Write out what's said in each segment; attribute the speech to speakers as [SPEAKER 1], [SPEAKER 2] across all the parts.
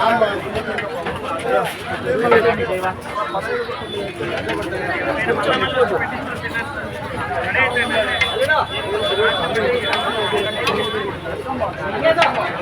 [SPEAKER 1] ஆமா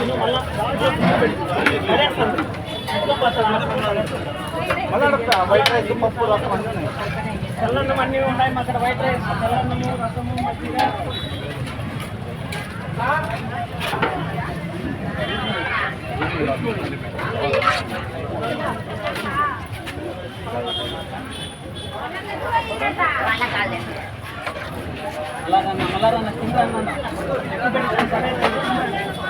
[SPEAKER 1] పిల్లలు వస్తున్నారు మనకు దొరికిన
[SPEAKER 2] తెల్లన్నం అన్నీ ఉన్నాయి అక్కడ వైట్ రైస్ తెల్లన్నము రసము మజ్జిగ అలాగన్న మళ్ళారన్న తింటానన్న
[SPEAKER 1] వస్తారమ్మా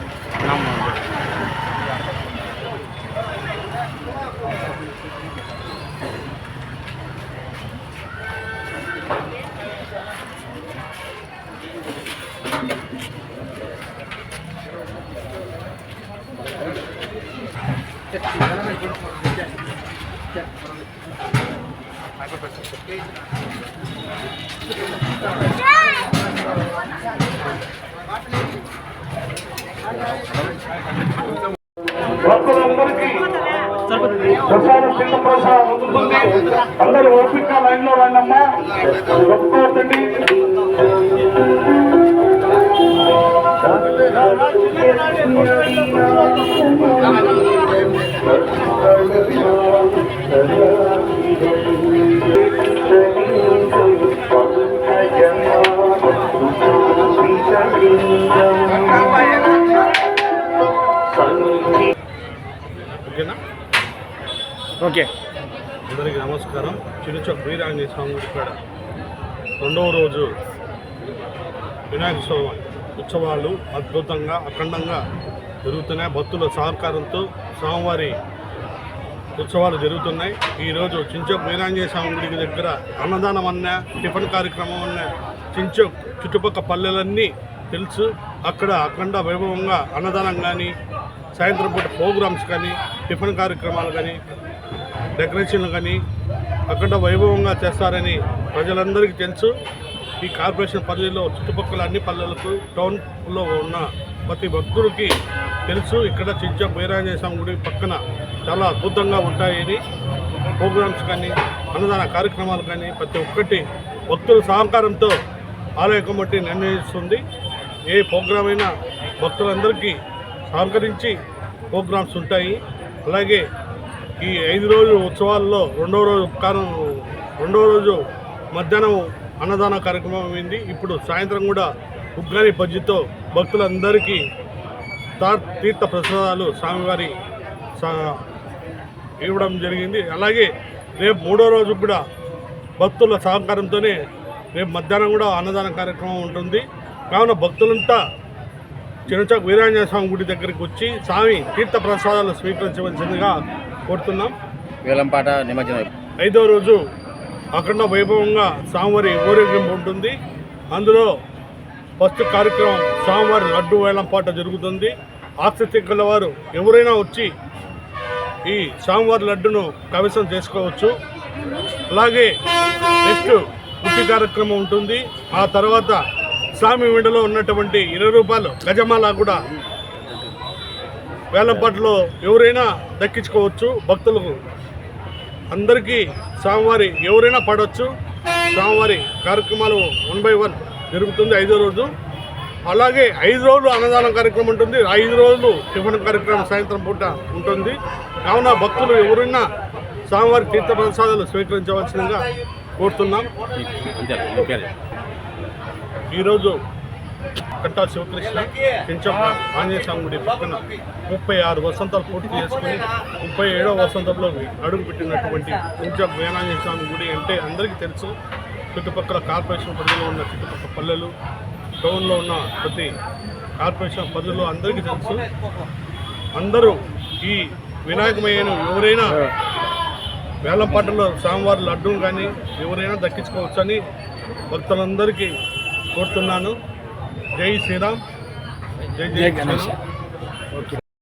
[SPEAKER 3] భక్తులందరికీ ప్రసాద చిన్న ప్రసాదం అందుతుంది. అందరూ ఓపిక లైన్లో రండమ్మా. ఒప్పుకోవద్దండి
[SPEAKER 4] ఓకేనా
[SPEAKER 2] ఓకే.
[SPEAKER 4] అందరికీ నమస్కారం. చిరుచొక్ వీరాంజనేయ స్వామి గుడి రెండవ రోజు వినాయక స్వామి ఉత్సవాలు అద్భుతంగా అఖండంగా జరుగుతున్నాయి. భక్తుల సహకారంతో స్వామివారి ఉత్సవాలు జరుగుతున్నాయి. ఈరోజు చించోక్ వీరాంజనేయ స్వామి గుడి దగ్గర అన్నదానం అన్న టిఫిన్ కార్యక్రమం అన్న చించోక్ చుట్టుపక్కల పల్లెలన్నీ తెలుసు. అక్కడ అఖండ వైభవంగా అన్నదానం కానీ సాయంత్రం పూట ప్రోగ్రామ్స్ కానీ టిఫిన్ కార్యక్రమాలు కానీ డెకరేషన్లు కానీ అక్కడ వైభవంగా చేస్తారని ప్రజలందరికీ తెలుసు. ఈ కార్పొరేషన్ పరిధిలో చుట్టుపక్కల అన్ని పల్లెలకు టౌన్లో ఉన్న ప్రతి భక్తుడికి తెలుసు. ఇక్కడ చించ వీరాంజనేయ స్వామి గుడి పక్కన చాలా అద్భుతంగా ఉంటాయని ప్రోగ్రామ్స్ కానీ అన్నదాన కార్యక్రమాలు కానీ ప్రతి ఒక్కటి భక్తుల సహకారంతో ఆలయ కమిటీ నిర్ణయిస్తుంది. ఏ ప్రోగ్రామ్ అయినా భక్తులందరికీ సహకరించి ప్రోగ్రామ్స్ ఉంటాయి. అలాగే ఈ ఐదు రోజుల ఉత్సవాల్లో రెండవ రోజు ఉపకారం రెండవ రోజు మధ్యాహ్నం అన్నదాన కార్యక్రమం అయింది. ఇప్పుడు సాయంత్రం కూడా ఉగ్గాని బజ్జితో భక్తులందరికీ తా- తీర్థ ప్రసాదాలు స్వామివారి సా- ఇవ్వడం జరిగింది. అలాగే రేపు మూడో రోజు కూడా భక్తుల సహకారంతోనే రేపు మధ్యాహ్నం కూడా అన్నదాన కార్యక్రమం ఉంటుంది. కావున భక్తులంతా చిన్నచాకు వీరాంజనేయ స్వామి గుడి దగ్గరికి వచ్చి స్వామి తీర్థ ప్రసాదాలు స్వీకరించవలసిందిగా కోరుతున్నాం.
[SPEAKER 5] వేలంపాట నిమజ్జనం.
[SPEAKER 4] ఐదో రోజు అఖండ వైభవంగా స్వామివారి ఊరేగింపు ఉంటుంది. అందులో ఫస్ట్ కార్యక్రమం స్వామివారి లడ్డు వేలంపాట జరుగుతుంది. ఆసక్తి గల వారు ఎవరైనా వచ్చి ఈ స్వామివారి లడ్డును కవిసం చేసుకోవచ్చు. అలాగే నెక్స్ట్ పుట్టి కార్యక్రమం ఉంటుంది. ఆ తర్వాత స్వామి విండలో ఉన్నటువంటి ఇరవై రూపాయలు గజమాల కూడా వేలంపాటలో ఎవరైనా దక్కించుకోవచ్చు భక్తులకు. అందరికీ స్వామివారి ఎవరైనా పడవచ్చు స్వామివారి కార్యక్రమాలు వన్ బై వన్ జరుగుతుంది ఐదో రోజు. అలాగే ఐదు రోజులు అన్నదానం కార్యక్రమం ఉంటుంది. ఐదు రోజులు టిఫిన్ కార్యక్రమం సాయంత్రం పూట ఉంటుంది. కావున భక్తులు ఎవరైనా స్వామివారి తీర్థ ప్రసాదాలు స్వీకరించవలసిందిగా కోరుతున్నాం. ఈరోజు కట్టా శివకృష్ణ కించప్ప ఆంజనేయ స్వామి గుడి పక్కన ముప్పై ఆరు వసంతాలు పూర్తి చేసుకుని ముప్పై ఏడో వసంతంలో అడుగు పెట్టినటువంటి కించప్ప వేణాంజనేయ స్వామి గుడి అంటే అందరికీ తెలుసు. చుట్టుపక్కల కార్పొరేషన్ పరిధిలో ఉన్న చుట్టుపక్కల పల్లెలు టౌన్లో ఉన్న ప్రతి కార్పొరేషన్ పరిధిలో అందరికీ తెలుసు. అందరూ ఈ వినాయకమయ్యను ఎవరైనా వేలంపాటలో స్వామివారి లడ్డూ కానీ ఎవరైనా దక్కించుకోవచ్చని భక్తులందరికీ కోరుతున్నాను. జై శ్రీరామ్. జై జై శ్రీరామ్.